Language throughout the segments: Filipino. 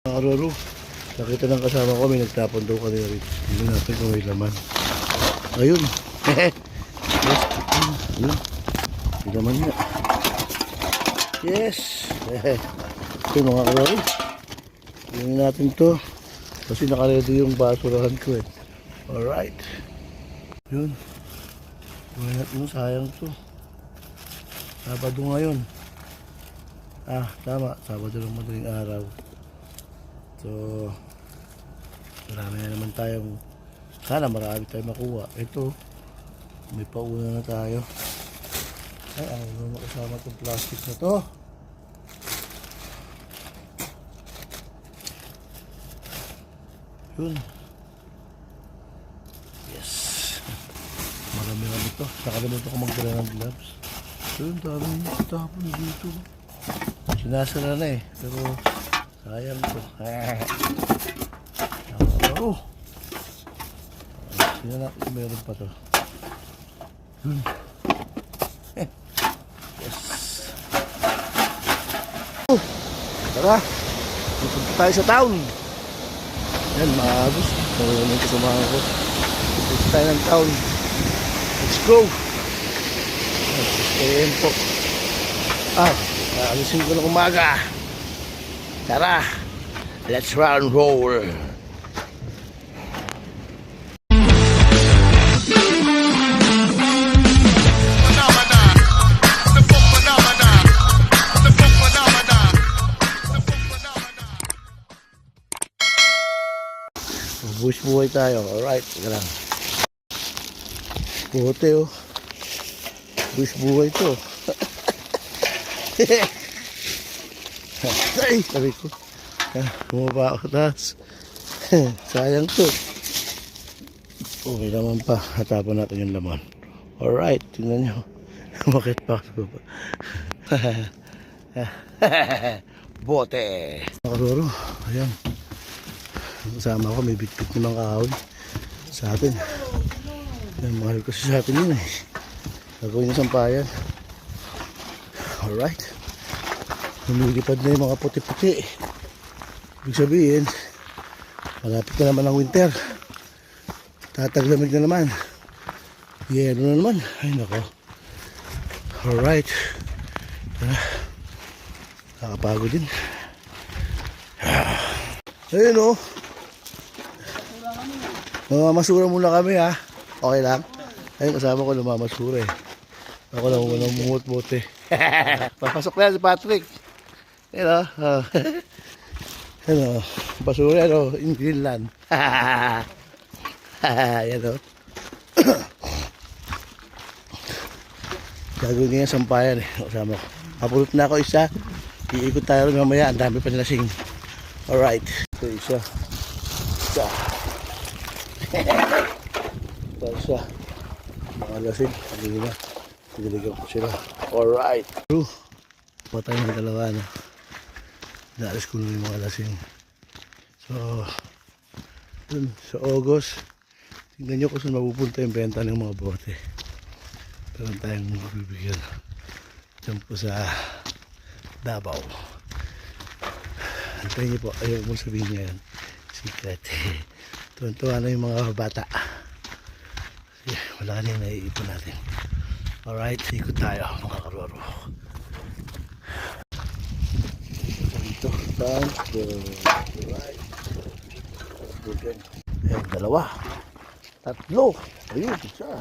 Karoro, nakita ng kasama ko, may nagtapon daw kanina rin. Hindi natin kung may laman. Ayun. yes. Ayun. May laman nga. Yes. Ito mga karoro. Tingnan natin to. Kasi nakaredy yung basurahan ko eh. Alright. Yun. Buhay natin mo, sayang to. Sabado ngayon. Ah, tama. Sabado lang madaling araw. So, marami na naman tayong, sana marami tayong makuha. Ito, may pauna na tayo. Ay, ayaw na makasama itong plastic na to. Yun. Yes. Marami na ito. Nakalimutan ko magdala ng gloves. Yun, dami tapon dito. Sinasara na eh. Pero, sayang to. Oh. Sino na meron pa to. Yun. Eh. Yes. Oh. Tara. Pupunta tayo sa town. Yan, mga agos. Marunong yung kasamahan ko. Pupunta tayo ng town. Let's go. Stay po. Ah, alisin ko ng umaga. Tara. Let's run roll. Bush buhay tayo. Alright, lang. Puti oh. Bush buhay to. Ay, sabi ko. Ah, Bumaba ako taas. Sayang to. May laman pa. Hatapon natin yung laman. Alright, tingnan nyo. Bakit pa ako ba? Bote. Makaroro, ayan. Kasama ko, may bitbit ng kahoy sa atin. Yan, mahal kasi sa atin yun eh. Gagawin yung sampayan. Alright. Lumilipad na yung mga puti-puti. Ibig sabihin, malapit na naman ang winter. Tataglamig na naman. Yelo na naman. Ay nako. Alright. Tara. Nakapagod din. Ayun oh. Namamasura muna kami ha. Okay lang? Ayun kasama ko namamasura eh. Ako lang muna mumut-mut eh. Papasok na si Patrick. Ayun oh. yan oh. In Greenland. Yan oh. Gagawin niya sampayan eh. Kasama ko. Mapulot na ako isa. Iikot tayo rin mamaya. Ang dami pa nila sing. Alright. Ito isa. Isa. Ito isa. Mga lasing. Hindi na. Niligaw ko sila. Alright. Patay ng dalawa na. Naalis ko na yung mga lasing. So, dun, sa August, tingnan nyo kung saan mapupunta yung benta ng mga bote. Meron tayong bibigyan. Diyan po sa Davao. Antayin niyo po, ayaw mo sabihin niya yan. Secret. Tuwan-tuwa na yung mga bata. Wala na yung naiipon natin. Alright, ikot tayo mga karoro. Dito, down, to the right. Bugan. Ayan, dalawa. Tatlo. Ayun, isa.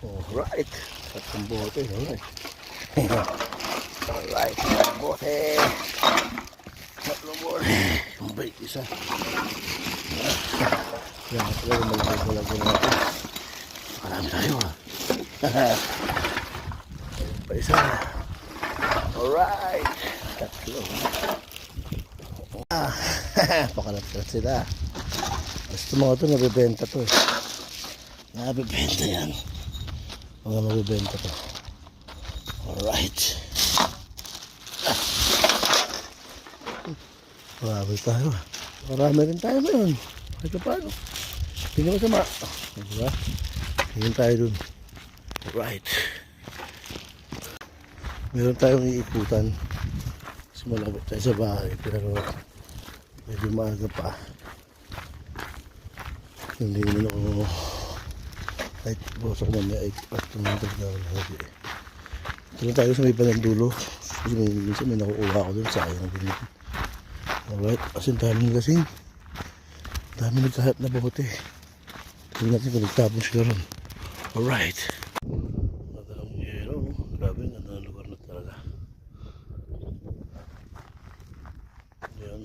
Alright. Tatlong bote. Alright. Alright. Tatlong bote. Tatlong bote. Ang bait isa. Yan. Pero malagay-malagay natin. Marami tayo ah. Ayun pa isa. Alright. Tatlo. Ah. Pakalat-kalat sila. Basta mga to nabibenta to eh. Nabibenta yan. Mga nabibenta to. Alright. Marami tayo. ah. Marami rin tayo ngayon. Kahit pa paano. Hindi ko sama. Diba? Tingin tayo dun. Alright. Meron tayong iikutan. Kasi malapit tayo sa bahay. Pero medyo maaga pa. Hindi naman ako kahit bosok na may at tumatag na ako lagi. Ito tayo sa may panandulo. Kasi may, minsan may nakukuha ako dun sa ayaw ng bilhin. Alright, kasi ang daming lasing. Dami nagkahat na bote. Tingnan natin kung nagtapon sila ron. Alright. Madaming yero. no? Grabe, ganda ng lugar na talaga. Yan.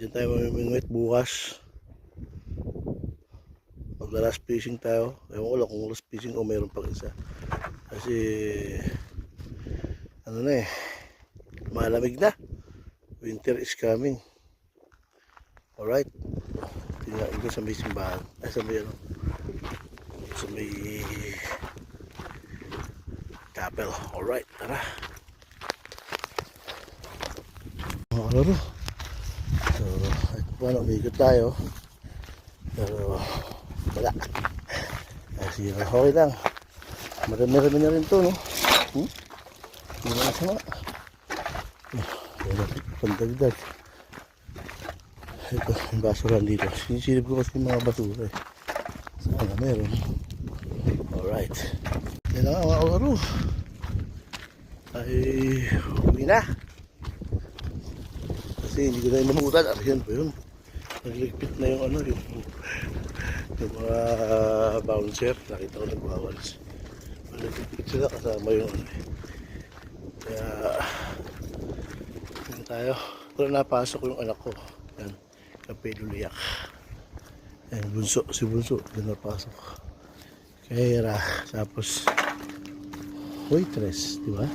Diyan tayo mamimingwit bukas. Magla last fishing tayo. Ewan ko lang kung last fishing o mayroon pang isa. Kasi ano na eh. Malamig na. Winter is coming. Alright. Tingnan ko sa may simbahan. Ay, sa may ano. Sa may chapel. Alright, tara. Mga kalaro. So, kahit paano, umikot tayo. Pero, wala. Kasi, okay lang. Marami-rami na rin to, no? Hmm? Hindi na sama. Wala, pandagdag. Ito, yung basuran dito. Sinisilip ko kasi mga basura eh. Sana meron. Alright. Yan mga kalaro. Ay, uwi na. Kasi hindi ko na yung mamutan. Ano yan po yun? Nagligpit na yung ano, yung, yung mga bouncer. Nakita ko nagwawalis. Nagligpit sila kasama yung ano eh. Kaya, yun tayo. Pero napasok yung anak ko. Yan. Kape luliyak. Yan, bunso. Si bunso. Doon napasok. Kaya, tapos, waitress, di ba?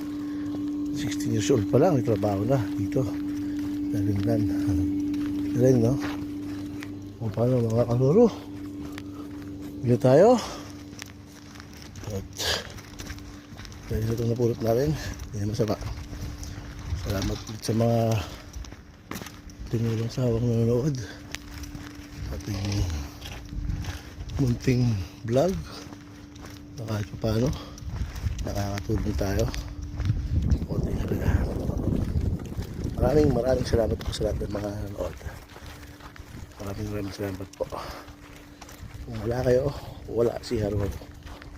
16 years old pa lang, may trabaho na dito. Dalimlan. Galing, no? O paano mga kaloro? Bili tayo. At dahil itong napulot natin, hindi na masama. Salamat sa mga tinulong sa hawang nanonood. Ating munting vlog na kahit pa paano nakakatulong tayo konti na rin ah. Maraming maraming salamat po sa lahat ng mga nanood maraming maraming salamat po. Kung wala kayo wala si Harold.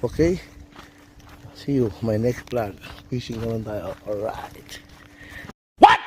Okay? See you. My next vlog. Fishing naman tayo. Alright. What?